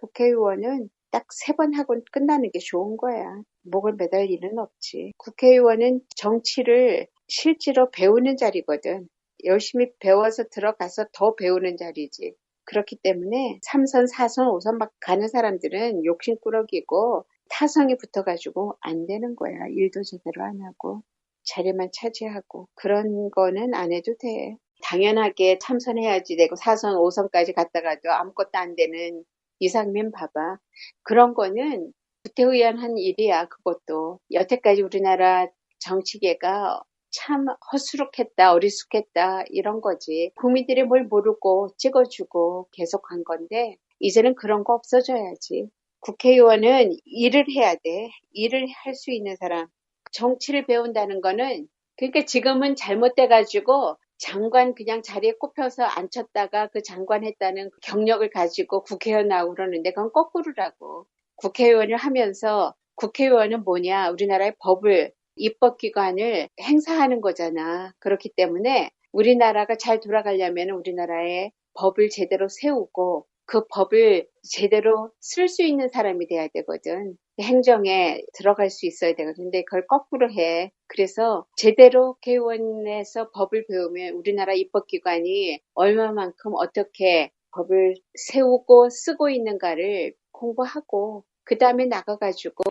국회의원은 딱 세 번 하고 끝나는 게 좋은 거야. 목을 매달 일은 없지. 국회의원은 정치를 실제로 배우는 자리거든. 열심히 배워서 들어가서 더 배우는 자리지. 그렇기 때문에 3선, 4선, 5선 막 가는 사람들은 욕심꾸러기고 타성이 붙어가지고 안 되는 거야. 일도 제대로 안 하고 자리만 차지하고 그런 거는 안 해도 돼. 당연하게 참선해야지 되고 4선, 5선까지 갔다가도 아무것도 안 되는 이상민 봐봐. 그런 거는 구태의연 한 일이야. 그것도 여태까지 우리나라 정치계가 참 허술했다, 어리숙했다 이런 거지. 국민들이 뭘 모르고 찍어주고 계속 한 건데 이제는 그런 거 없어져야지. 국회의원은 일을 해야 돼. 일을 할 수 있는 사람. 정치를 배운다는 거는 그러니까 지금은 잘못돼가지고 장관 그냥 자리에 꼽혀서 앉혔다가 그 장관 했다는 경력을 가지고 국회의원 나오고 그러는데 그건 거꾸로라고. 국회의원을 하면서 국회의원은 뭐냐 우리나라의 법을 입법기관을 행사하는 거잖아. 그렇기 때문에 우리나라가 잘 돌아가려면 우리나라의 법을 제대로 세우고 그 법을 제대로 쓸 수 있는 사람이 돼야 되거든. 행정에 들어갈 수 있어야 되거든. 근데 그걸 거꾸로 해. 그래서 제대로 개원에서 법을 배우면 우리나라 입법기관이 얼마만큼 어떻게 법을 세우고 쓰고 있는가를 공부하고 그 다음에 나가가지고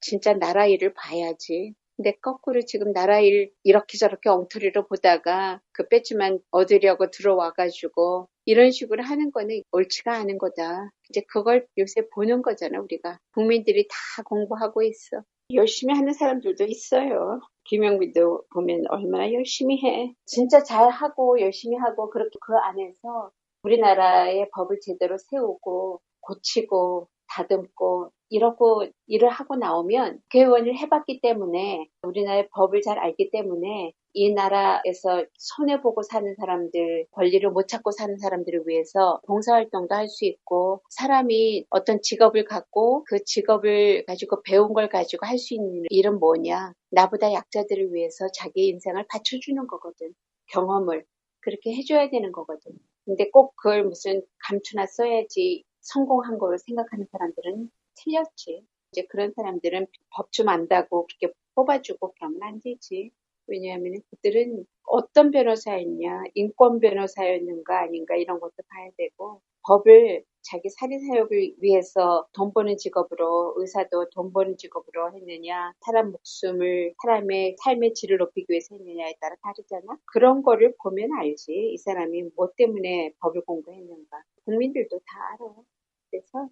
진짜 나라 일을 봐야지. 근데 거꾸로 지금 나라 일 이렇게 저렇게 엉터리로 보다가 그 배지만 얻으려고 들어와가지고 이런 식으로 하는 거는 옳지가 않은 거다. 이제 그걸 요새 보는 거잖아, 우리가. 국민들이 다 공부하고 있어. 열심히 하는 사람들도 있어요. 김영민도 보면 얼마나 열심히 해. 진짜 잘하고 열심히 하고 그렇게 그 안에서 우리나라의 법을 제대로 세우고 고치고 다듬고 이러고 일을 하고 나오면 개원을 해봤기 때문에 우리나라의 법을 잘 알기 때문에 이 나라에서 손해보고 사는 사람들, 권리를 못 찾고 사는 사람들을 위해서 봉사활동도 할 수 있고 사람이 어떤 직업을 갖고 그 직업을 가지고 배운 걸 가지고 할 수 있는 일은 뭐냐. 나보다 약자들을 위해서 자기 인생을 바쳐주는 거거든. 경험을. 그렇게 해줘야 되는 거거든. 근데 꼭 그걸 무슨 감투나 써야지 성공한 거로 생각하는 사람들은 틀렸지. 이제 그런 사람들은 법 좀 안다고 그렇게 뽑아주고 그러면 안 되지. 왜냐하면 그들은 어떤 변호사였냐, 인권 변호사였는가 아닌가 이런 것도 봐야 되고 법을 자기 사리사욕을 위해서 돈 버는 직업으로 의사도 돈 버는 직업으로 했느냐 사람 목숨을 사람의 삶의 질을 높이기 위해서 했느냐에 따라 다르잖아 그런 거를 보면 알지 이 사람이 뭐 때문에 법을 공부했는가 국민들도 다 알아 그래서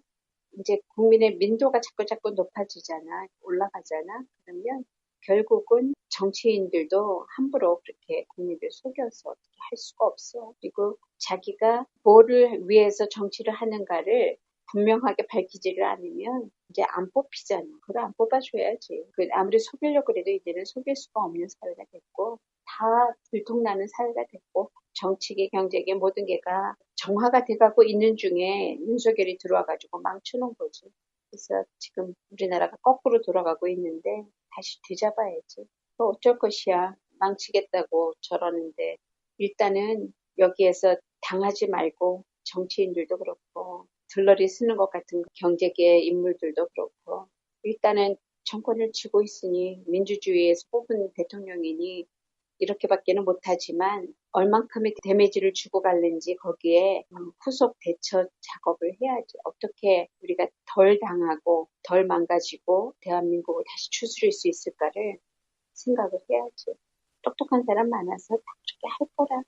이제 국민의 민도가 자꾸 자꾸 높아지잖아 올라가잖아 그러면 결국은 정치인들도 함부로 그렇게 국민들 속여서 어떻게 할 수가 없어. 그리고 자기가 뭐를 위해서 정치를 하는가를 분명하게 밝히지를 않으면 이제 안 뽑히잖아. 그걸 안 뽑아줘야지. 그 아무리 속이려고 그래도 이제는 속일 수가 없는 사회가 됐고 다 들통나는 사회가 됐고 정치계, 경제계 모든 게가 정화가 돼가고 있는 중에 윤석열이 들어와가지고 망쳐놓은 거지. 그래서 지금 우리나라가 거꾸로 돌아가고 있는데 다시 되잡아야지. 뭐 어쩔 것이야. 망치겠다고 저러는데 일단은 여기에서 당하지 말고 정치인들도 그렇고 들러리 쓰는 것 같은 경제계 인물들도 그렇고 일단은 정권을 쥐고 있으니 민주주의에서 뽑은 대통령이니 이렇게밖에는 못하지만 얼만큼의 데미지를 주고 갈는지 거기에 후속 대처 작업을 해야지. 어떻게 우리가 덜 당하고 덜 망가지고 대한민국을 다시 추스릴 수 있을까를 생각을 해야지. 똑똑한 사람 많아서 다 그렇게 할 거라.